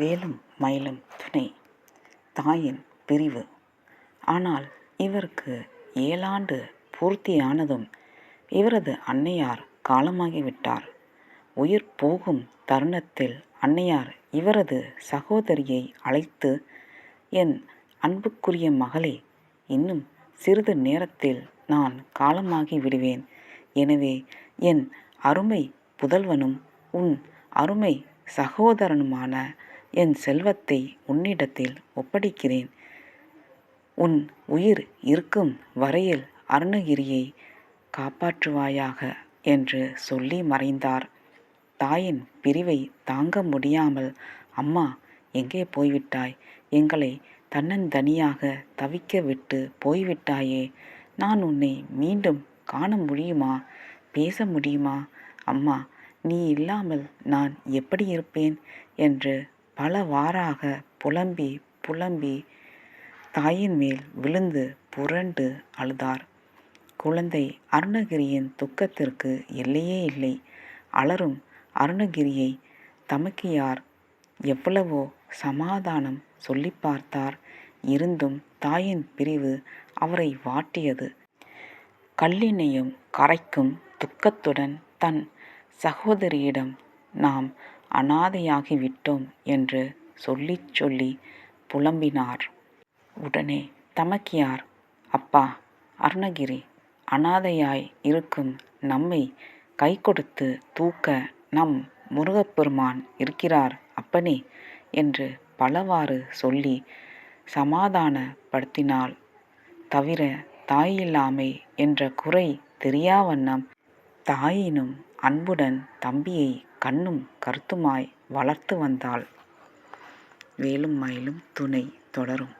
வேலும் மயிலும் துணை தாயின் பிரிவு. ஆனால் இவருக்கு ஏழாண்டு பூர்த்தியானதும் இவரது அன்னையார் காலமாகிவிட்டார். உயிர் போகும் தருணத்தில் அன்னையார் இவரது சகோதரியை அழைத்து என் அன்புக்குரிய மகளே இன்னும் சிறிது நேரத்தில் நான் காலமாகி விடுவேன். எனவே என் அருமை புதல்வனும் உன் அருமை சகோதரனுமான என் செல்வத்தை உன்னிடத்தில் ஒப்படைக்கிறேன். உன் உயிர் இருக்கும் வரையில் அருணகிரியை காப்பாற்றுவாயாக என்று சொல்லி மறைந்தார். தாயின் பிரிவை தாங்க முடியாமல் அம்மா எங்கே போய்விட்டாய்? எங்களை தன்னந்தனியாக தவிக்க விட்டு போய்விட்டாயே. நான் உன்னை மீண்டும் காண முடியுமா? பேச முடியுமா? அம்மா நீ இல்லாமல் நான் எப்படி இருப்பேன்? என்று பலவாறாக புலம்பி புலம்பி தாயின் மேல் விழுந்து புரண்டு அழுதார். குழந்தை அருணகிரியின் துக்கத்திற்கு எல்லையே இல்லை. அலரும் அருணகிரியை தமக்கியார் எவ்வளவோ சமாதானம் சொல்லி பார்த்தார். இருந்தும் தாயின் பிரிவு அவரை வாட்டியது. கல்லினையும் கரைக்கும் துக்கத்துடன் தன் சகோதரியிடம் நாம் அனாதையாகிவிட்டோம் என்று சொல்லி சொல்லி புலம்பினார். உடனே தமக்கியார் அப்பா அருணகிரி அனாதையாய் இருக்கும் நம்மை கை கொடுத்து தூக்க நம் முருகப்பெருமான் இருக்கிறார் அப்பனே என்று பலவாறு சொல்லி சமாதானப்படுத்தினாள். தவிர தாயில்லாமை என்ற குறை தெரியாவண்ணம் தாயினும் அன்புடன் தம்பியை கண்ணும் கருத்துமாய் வளர்த்து வந்தால் வேலும் மயிலும் துணை தொடரும்.